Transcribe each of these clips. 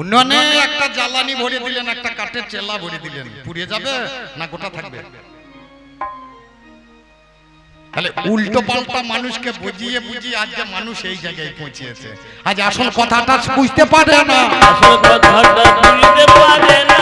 উন্নয়নে একটা জ্বালানি ভরে দিলেন একটা কাঠের চেলা ভরে দিলেন। পুড়িয়ে যাবে না গোটা থাকবে? তাহলে উল্টো পাল্টা মানুষকে বুঝিয়ে বুঝিয়ে আজকে মানুষ এই জায়গায় পৌঁছিয়েছে আজ আসল কথাটা বুঝতে পারে না। আসল কথাটা বুঝতে পারে না।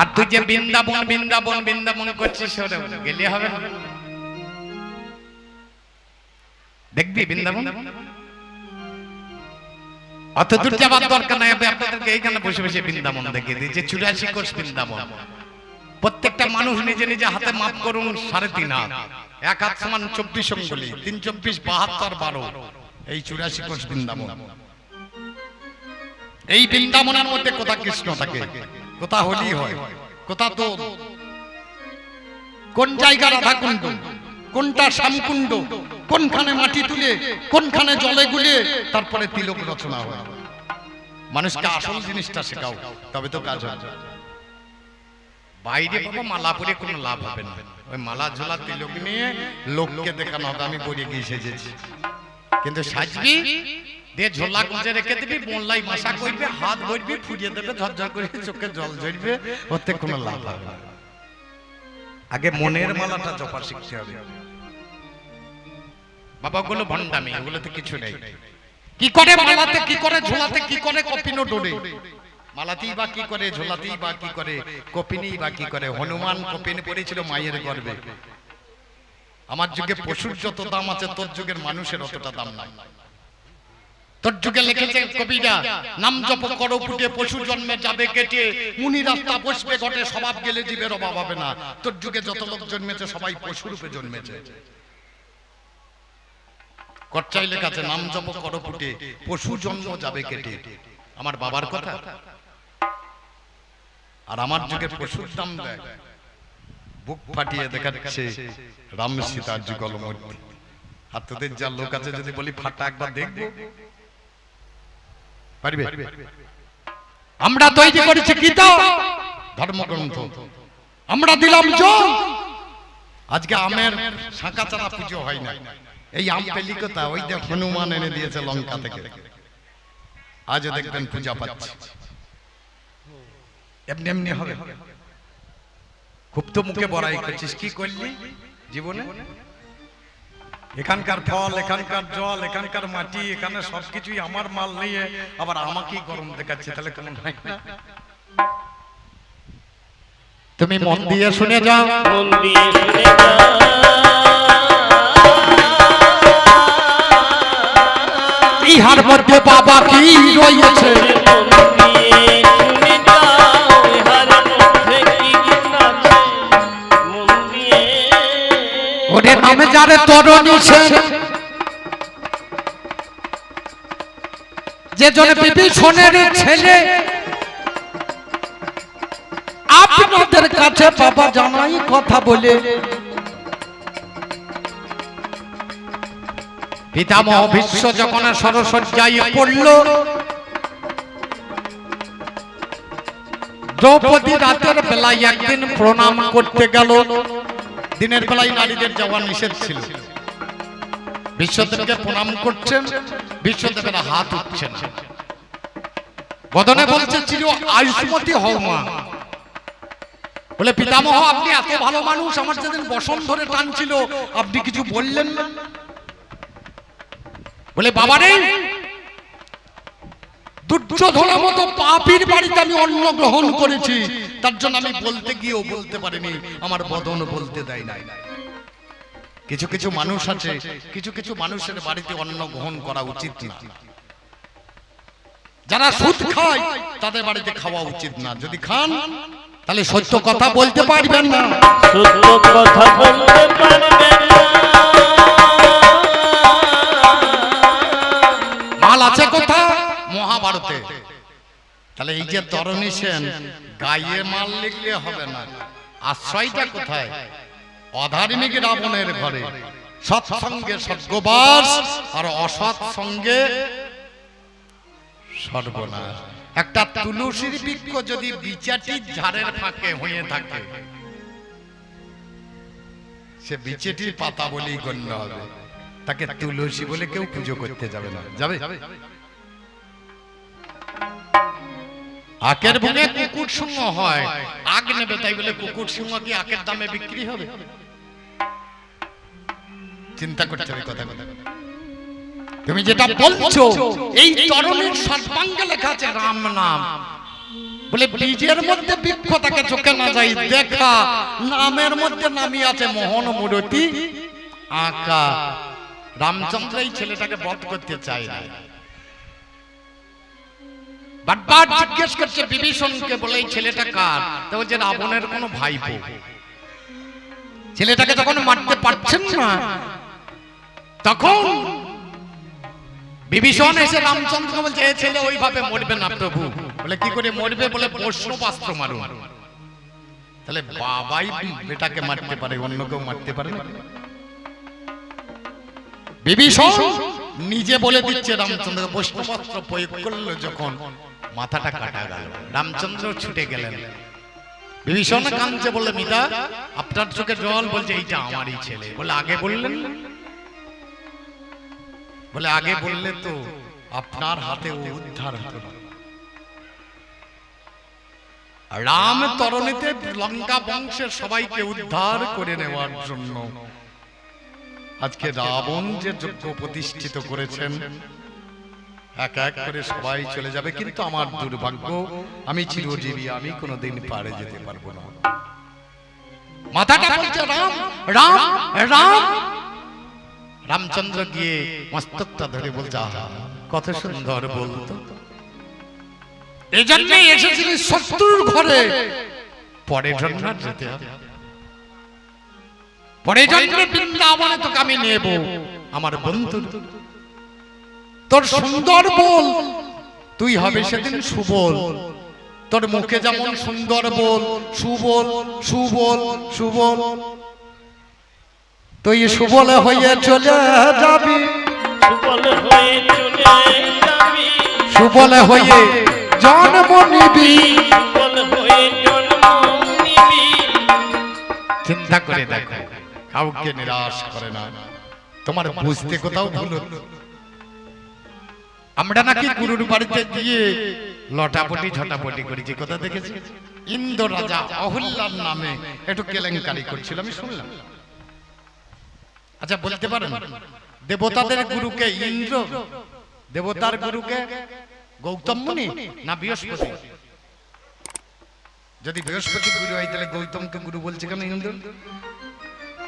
আর তুই যে বৃন্দাবন বৃন্দাবন বৃন্দাবন করছিস ওরে গেলে হবে না। দেখবি বৃন্দাবন? অত দূর যাবার দরকার নাই আমি আপনাদেরকে এইখানে বসে বসে বৃন্দাবন দেখিয়ে দিই যে চুরাশি কোষ বৃন্দাবন। প্রত্যেকটা মানুষ নিজে নিজে হাতে মাপ করুন সাড়ে তিন হাত। এক হাত সমান চব্বিশ অঙ্গুলি। তিন চব্বিশ বাহাত্তর বারো। এই চুরাশি কোষ বৃন্দাবন। এই বৃন্দাবনের মধ্যে কোথা কৃষ্ণ থাকে? কোথা হোলি হয়? কোথা তো কোন জায়গা রাধা কুণ্ড কোনটা শ্যামকুণ্ড? কোনখানে মাটি তুলে, কোনখানে জলে গুলে, তারপরে তিলক রচনা হয়। মানুষকে আসল জিনিসটা শেখাও, তবে তো কাজ হবে বাইরে বাবা মালা পরে কোনো লাভ হবে না। ওই মালা ঝোলা তিলক নিয়ে লোককে দেখানো হবে, আমি পরে গিয়ে সেজেছি। কিন্তু সাজবি দিয়ে ঝোলা গুঁজে রেখে দিবি, মোল্লাই মাসা করবে, হাত ভরবি, ফুরিয়ে দেবে, ঝরঝর করে চোখে জল ঝরবে, ওতে কোনো লাভ হবে। আগে মনের মালাটা জপা শিখতে হবে। বাবা ওগুলো ভণ্ডামি ওগুলোতে কিছু নেই। কি করে মালাতে কি করে ঝোলাতে কি করে কপিনো ডোরে মালাতেই বা কি করে ঝোলাতেই বা কি করে কপিনেই বা কি করে। হনুমান কপিন পড়েছিল মায়ের গর্বে আমার যুগে পশুর যত দাম আছে তোর যুগের মানুষের অতটা দাম নাই। তোর যুগে লিখেছে কবিরা নাম জপ করো ফুটে পশু জন্মে যাবে কেটে। মুনি রাস্তা বসবে ঘটে স্বভাব গেলে জীবের অভাব হবে না। তোর যুগে যত লোক জন্মেছে সবাই পশু রূপে জন্মেছে। কচ্চাই লেখাছে নাম জপ করো ফুটে পশু জন্ম যাবে কেটে। আমার বাবার কথা। আর আমার যুগে পশুর দাম দেয়। বুক ফাটিয়ে দেখাচ্ছে রাম সীতার যুগল মধ্যে আর তোদের যা লোক আছে যদি বলি ফাটা একবার দেখব। পারবে? আমরা তৈরি করেছি কিতাব ধর্মগ্রন্থ। আমরা দিলাম জল। আজকে আমের শাঁকা চারা পুজো হয় না। এই আম পেলিকতা ওই যে হনুমান এনে দিয়েছে লঙ্কা থেকে। আজও দেখবেন পূজা পাচ্ছে। এমনি এমনি হবে। খুব তো মুখে বড়াই করছিস কি করলি জীবনে? এখানকার ফল এখানকার জল এখানকার মাটি এখানে সবকিছুই আমার মাল নিয়ে আবার আমাকেই গরম দেখাচ্ছে তাহলে কেমন হয়? না তুমি মন দিয়ে শুনে যাও। মন দিয়ে শুনে ইহার মধ্যে বাবা কি রয়েছে? ওরে নামে যারে তরণী যে জনে বিভীষণের ছেলে। আপনাদের কাছে বাবা জানাই কথা বলে। পিতামহ বিশ্ব যখন সরসজ্জায় পড়ল, দ্রৌপদী রাতের বেলায় একদিন প্রণাম করতে গেল। দিনের বেলায় নারীদের যাওয়া নিষেধ ছিল। বিশ্বদেবকে প্রণাম করছেন, বিশ্বদেবের হাত উঠছেন বদনে বলছে ছিল আয়ুষ্মতি হও মা। বলে, পিতামহ, আপনি এত ভালো মানুষ, আমার যেদিন বসন ধরে টানছিল, আপনি কিছু বললেন না? বলে, বাবা রে দুর্যোধনের মতো পাপির বাড়িতে আমি অন্ন গ্রহণ করেছি। তার জন্য আমি বলতে গিয়েও বলতে পারিনি, আমার বদন বলতে দেয় নাই। কিছু কিছু মানুষ আছে, কিছু কিছু মানুষের বাড়িতে অন্ন গ্রহণ করা উচিত না। যারা সুদ খায়, তাদের বাড়িতে খাওয়া উচিত না। যদি খান, তাহলে সত্য কথা বলতে পারবেন না। সত্য কথা বলতে পারবে মহাভারতে তাহলে এই যে তরণী সেন গায়ে মাল লিখলে হবে না। আশ্রয়টা কোথায়? অধার্মিক রাবণের ঘরে। সৎসঙ্গে স্বর্গবাস আর অসৎ সঙ্গে সর্বনাশ। একটা তুলসীর বৃক্ষ যদি বিচাটির ঝাড়ের ফাঁকে হয়ে থাকে। সে বিচেটির পাতা বলেই গণ্য হবে। তাকে তুলসী বলে কেউ পুজো করতে যাবে না। যাবে? আখের বুনে কুকুর সিংহ হয়। আগ নেবে তাই বলে কুকুর সিংহ কি আখের দামে বিক্রি হবে? চিন্তা করতে হবে কথা কথা তুমি যেটা বলছো এই তরুণীর সর্বাঙ্গে লেখা আছে রাম নাম। বলে বীজের মধ্যে বৃক্ষ তাকে চোখে না যাই দেখা। নামের মধ্যে নামি আছে মোহন মূরতি আঁকা। রামচন্দ্র এই ছেলেটাকে বধ করতে চায় না। বারবার জিজ্ঞেস করছে, বিভীষণকে বলে এই ছেলেটা কার? বলছে রাবণের কোনো ছেলেটাকে মারতে পারছেন না। তখন বিভীষণ এসে বলছে, এ ছেলে ওইভাবে মরবে না প্রভু। বলে, কি করে মরবে? বলে বৈষ্ণবাস্ত্র মারুন। তাহলে বাবাই বেটাকে মারতে পারে, অন্য কেউ মারতে পারে বিভীষণ নিজে বলে দিচ্ছে রামচন্দ্র বৈষ্ণবাস্ত্র প্রয়োগ করল যখন। মাথাটা কাটা গেল। রামচন্দ্র ছুটে গেলেন। বিভীষণ কাঁদছে বলে মিতা, আপনার চোখে জল বলছে, এইটা আমারই ছেলে। বলে, আগে বললেন? বলে, আগে বললে তো আপনার হাতে উদ্ধার হতো। রাম তরণীতে লঙ্কা বংশের সবাইকে উদ্ধার করে নেওয়ার জন্য আজকে রাবণ যে যজ্ঞ প্রতিষ্ঠিত করেছেন এক এক করে সবাই চলে যাবে কিন্তু আমার দুর্ভাগ্য আমি চিরজীবী আমি কোনোদিন পারে যেতে পারব না। মাথাটা বলছে রাম রাম রাম রামচন্দ্র গিয়ে মস্তকটা ধরে বলছে কত সুন্দর বলতো। এই জন্যই এসেছিলি শত্রুর ঘরে। পরে জন্য যেতে হবে। পরে জন্য বৃন্দাবনে তোকে আমি নেব। আমার বন্ধু। তোর সুন্দর বল তুই হবে সেদিন সুবল। তোর মুখে যেমন সুন্দর বল সুবল সুবল সুবল। তুই সুবলে হয়ে চলে যাবি। সুবল হয়ে চলে যাবি। সুবলে হয়ে জন্ম নিবি। সুবল হয়ে জন্ম নিবি। চিন্তা করে দেখো। কাউকে নিরাশ করে না। তোমার বুঝতে কোথাও ভুল আমরা নাকি গুরুর বাড়িতে গিয়ে লটাপটি, ঝটাপটি করেছি কোথা দেখেছি? ইন্দ্র রাজা অহল্যার নামে একটু কেলেঙ্কারি করছিল, আমি শুনলাম। আচ্ছা বলতে পারেন, দেবতাদের গুরুকে ইন্দ্র, দেবতার গুরুকে গৌতম মুনি না বৃহস্পতি? যদি বৃহস্পতি গুরু হয়, তাহলে গৌতমকে গুরু বলছে কেন ইন্দ্র?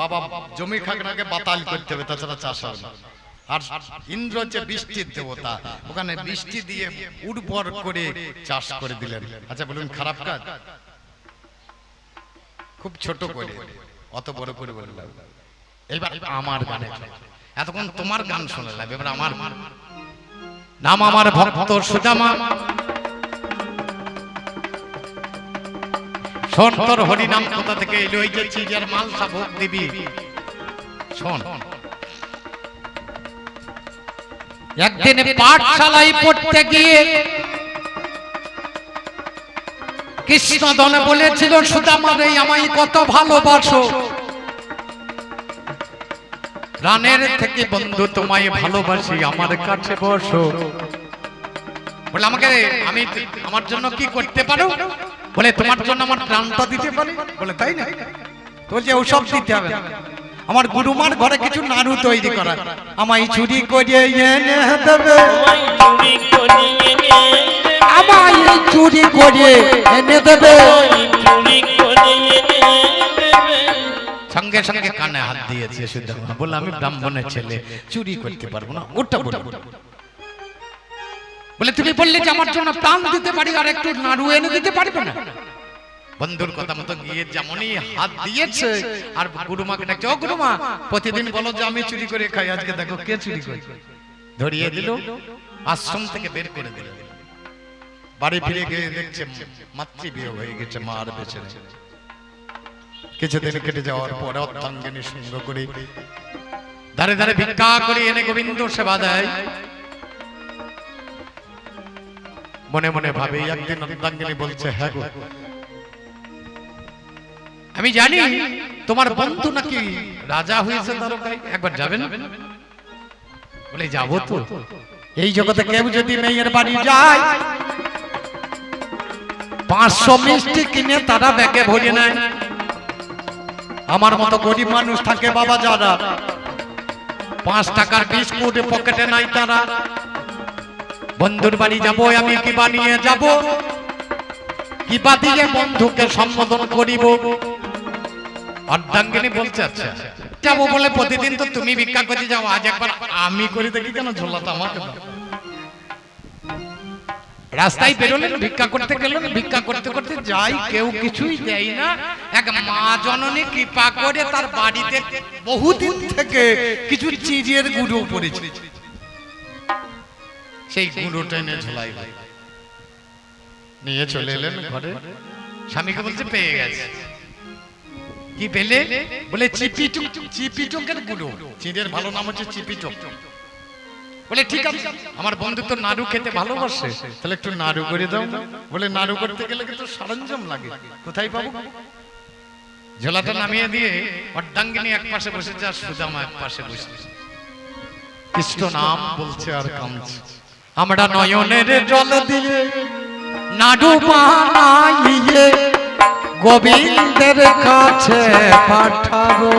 বাবা জমি খাগড়াকে বাতাল করতে হবে, তাছাড়া চাষ হবে আর ইন্দ্র হচ্ছে বৃষ্টির দেবতা, ওখানে বৃষ্টি দিয়ে উর্বর করে চাষ করে দিলেন। আচ্ছা বলুন, খারাপ কাজ? খুব ছোট করে, অত বড় করে বললাম। এইবার আমার গানে এতক্ষণ তোমার গান শোনালাম, এবার আমার নাম আমার ভক্ত সুদামা। শোন তোর হরিনাম কোথা থেকে এলো? এই যে চিজের মালসা ভোগ দিবি। শোন। একদিন পাঠশালায় পড়তে গিয়ে কৃষ্ণদন বলেছিল, সুদামা রে, আমায় কত ভালোবাসো। প্রাণের থেকে বন্ধু তোমায় ভালোবাসি, আমার কাছে বসো। বলে, আমাকে, আমি আমার জন্য কি করতে পারো? বলে, তোমার জন্য আমার প্রাণটা দিতে পারি? বলে, তাই না? বলছে, ওসব দিতে হবে আমার গুরুমার ঘরে কিছু নাড়ু তৈরি করা। আমায় চুরি করে এনে দেবে। করিয়ে। আমায় চুরি করে এনে দেবে। করিয়ে সঙ্গে সঙ্গে কানে হাত দিয়েছে সুদামা বলে আমি ব্রাহ্মণের ছেলে, চুরি করতে পারব না। ওটা বলে বলে, তুমি বললে যে আমার জন্য প্রাণ দিতে পারি, আর একটু নাড়ু এনে দিতে পারবে না? বন্ধুর কথা মতো গিয়ে যেমনই হাত দিয়েছে, আর গুরুমাকে ডাকছে, ও গুরুমা, প্রতিদিন বলো যে আমি চুরি করে খাই, আজকে দেখো কে চুরি করে ধরিয়ে দিল, আশ্রম থেকে বের করে দিল। বাড়ি ফিরে গিয়ে দেখছে মাতৃ বিয়োগ হয়ে গেছে মা আর বেঁচে। কিছুদিন কেটে যাওয়ার পরে অর্থাঙ্গিনী সঙ্গ করে ধারে ধারে ভিক্ষা করে এনে গোবিন্দ সেবা দেয়। মনে মনে ভাবে, একদিন অর্ধাঙ্গিনী বলছে হ্যাঁ গো। আমি জানি তোমার বন্ধু নাকি রাজা হয়েছে একবার যাবেন? বলে, যাব তো। এই জগতে কেউ যদি মেয়ের বাড়ি যায়, পাঁচশো মিষ্টি কিনে তারা ব্যাগে ভরে নেয়। আমার মতো গরিব মানুষ থাকে বাবা যারা। পাঁচ টাকার বিস্কুট পকেটে নাই তারা। বন্ধুর বাড়ি যাব, আমি কি বানিয়ে যাব? কি বা দিয়ে বন্ধুকে সম্বোধন করিব? অর্ধাঙ্গিনী বলছে আচ্ছা যাব বলে প্রতিদিন তো তুমি ভিক্ষা করে যাও, আজ একবার আমি করে দেখি কেন ঝোলাটা আমাকে রাস্তায় বেরোলেন, ভিক্ষা করতে গেলেন, ভিক্ষা করতে করতে যাই, কেউ কিছুই দেয় না। এক মা জননী কৃপা করে তার বাড়িতে বহুদিন থেকে কিছু চিজের গুঁড়ো পড়েছে। সেই গুঁড়ো টেনে ঝোলাই নিয়ে চলে এলেন ঘরে। স্বামীকে বলছে, পেয়ে গেছে। কি পেলে? বলে চিপিটুক চিপিটুকের গুঁড়ো। চিড়ের ভালো নাম হচ্ছে চিপিটুক বলে, ঠিক আছে, আমার বন্ধু তো নাড়ু খেতে ভালোবাসে। তাহলে একটু নাড়ু করে দাও। বলে, নাড়ু করতে গেলে কিন্তু সরঞ্জাম লাগে। কোথায় পাবো? ঝোলাটা নামিয়ে দিয়ে অর্ধাঙ্গিনী এক পাশে বসেছে আর সুদামা এক পাশে বসেছে। কৃষ্ণ নাম বলছে আর কামছে আমরা নয়নের জল দিয়ে নাড়ু বানাইয়ে গোবিন্দের কাছে পাঠাবো।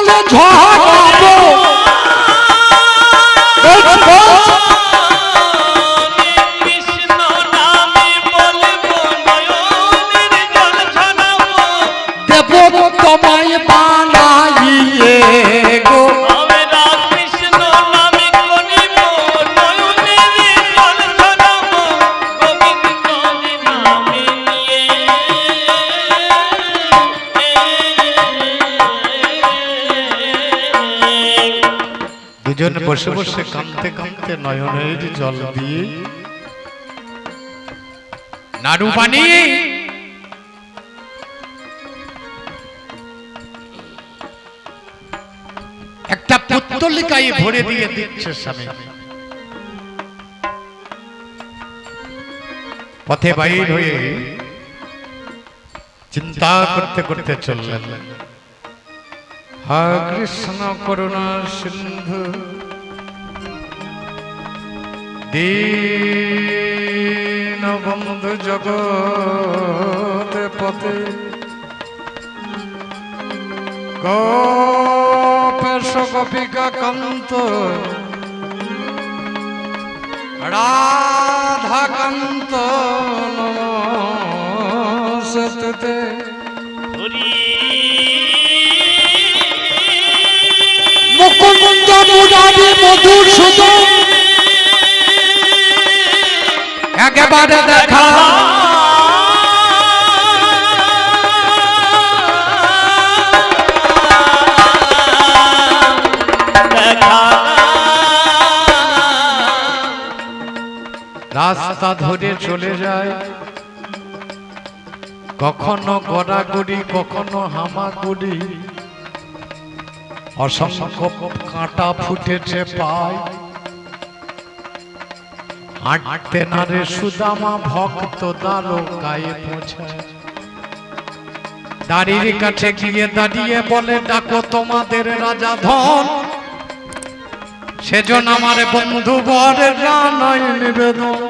চলে ঝরাবো দুজন বসে বসে কাঁদতে কাঁদতে নয়নের জল দিয়ে নাড়ু পানি। একটা পুত্তলিকায় ভরে দিয়ে দিচ্ছে স্বামী। পথে বাইর হয়ে চিন্তা করতে করতে চললেন। হা কৃষ্ণ করুণা সিন্ধু। দীন বন্ধু জগৎ পথে। গোপেশ গোপিকা কান্ত। রাধা কান্ত একেবারে দেখা। রাস্তা ধরে চলে যায়। কখনো গড়াগড়ি কখনো হামাগুড়ি। অসংখ্য কাঁটা ফুটেছে পায়। হাঁটতে না সুদামা ভক্ত দ্বারকায় পৌঁছায় দাঁড়ির কাছে গিয়ে দাঁড়িয়ে বলে, ডাকো তোমাদের রাজা ধন। সেজন আমার বন্ধু বর জানাই নিবেদন।